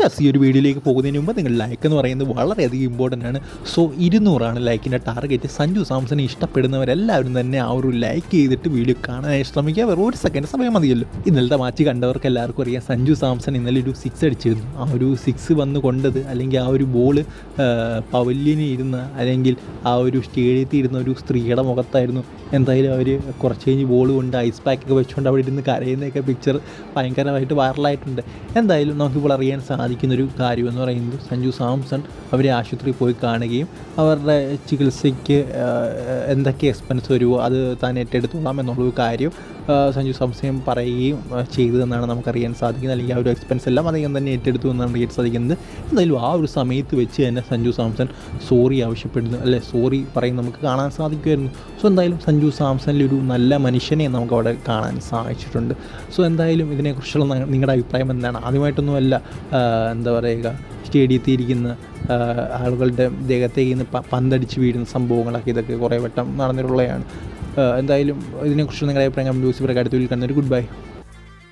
Yes ഈ ഒരു വീഡിയോയിലേക്ക് പോകുന്നതിന് മുമ്പ് നിങ്ങൾ ലൈക്ക് എന്ന് പറയുന്നത് വളരെയധികം ഇമ്പോർട്ടന്റ് ആണ്. സോ ഇരുന്നൂറാണ് ലൈക്കിന്റെ ടാർഗറ്റ് സഞ്ജു സാംസനെ ഇഷ്ടപ്പെടുന്നവരെല്ലാവരും തന്നെ ആ ഒരു ലൈക്ക് ചെയ്തിട്ട് വീഡിയോ കാണാനായി ശ്രമിക്കുക. വെറും ഒരു സെക്കൻഡ് സമയം മതിയല്ലോ. ഇന്നലത്തെ മാച്ച് കണ്ടവർക്ക് എല്ലാവർക്കും അറിയാം സഞ്ജു സാംസൺ ഇന്നലെ ഒരു സിക്സ് അടിച്ചിരുന്നു. ആ ഒരു സിക്സ് വന്ന് കൊണ്ടത് അല്ലെങ്കിൽ ആ ഒരു ബോൾ പവല്യന് ഇരുന്ന അല്ലെങ്കിൽ ആ ഒരു സ്റ്റേഡിയത്തിൽ ഇരുന്ന ഒരു സ്ത്രീയുടെ മുഖത്തായിരുന്നു. എന്തായാലും അവർ കുറച്ച് കഴിഞ്ഞ് ബോൾ കൊണ്ട് ഐസ് പാക്കൊക്കെ വെച്ചുകൊണ്ട് അവിടെ ഇരുന്ന് കരയുന്നതൊക്കെ പിക്ചർ ഭയങ്കരമായിട്ട് വൈറലായിട്ടുണ്ട് എന്തായാലും നമുക്കിപ്പോൾ അറിയാൻ സാധിക്കുന്നൊരു കാര്യമെന്ന് പറയുന്നത് സഞ്ജു സാംസൺ അവരെ ആശുപത്രിയിൽ പോയി കാണുകയും അവരുടെ ചികിത്സയ്ക്ക് എന്തൊക്കെ എക്സ്പെൻസ് വരുമോ അത് താൻ ഏറ്റെടുത്തോളാം എന്നുള്ളൊരു കാര്യം സഞ്ജു സാംസയും പറയുകയും ചെയ്തതെന്നാണ് നമുക്കറിയാൻ സാധിക്കുന്നത്. അല്ലെങ്കിൽ ആ ഒരു എക്സ്പെൻസ് എല്ലാം അദ്ദേഹം തന്നെ ഏറ്റെടുത്തു എന്നാണ് അറിയാൻ സാധിക്കുന്നത്. എന്തായാലും ആ ഒരു സമയത്ത് വെച്ച് തന്നെ സഞ്ജു സാംസൺ സോറി ആവശ്യപ്പെടുന്നു. അല്ലെ? സോറി പറയും നമുക്ക് കാണാൻ സാധിക്കുമായിരുന്നു. സോ എന്തായാലും സഞ്ജു സാംസണിൽ ഒരു നല്ല മനുഷ്യനെ നമുക്ക് അവിടെ കാണാൻ സാധിച്ചിട്ടുണ്ട്. സോ എന്തായാലും ഇതിനെക്കുറിച്ചുള്ള നിങ്ങളുടെ അഭിപ്രായം എന്താണ്? ആദ്യമായിട്ടൊന്നുമല്ല എന്താ പറയുക സ്റ്റേഡിയത്തിൽ ഇരിക്കുന്ന ആളുകളുടെ ദേഹത്തേക്ക് ഇന്ന് പ- പന്തടിച്ച് വീഴുന്ന സംഭവങ്ങളൊക്കെ ഇതൊക്കെ കുറേ വട്ടം നടന്നിട്ടുള്ളതാണ്. എന്തായാലും ഇതിനെക്കുറിച്ച് നിങ്ങളുടെ അഭിപ്രായം കമന്റ് ബോക്സിൽ വീട്ടിൽ കണ്ടൊരു ഗുഡ് ബൈ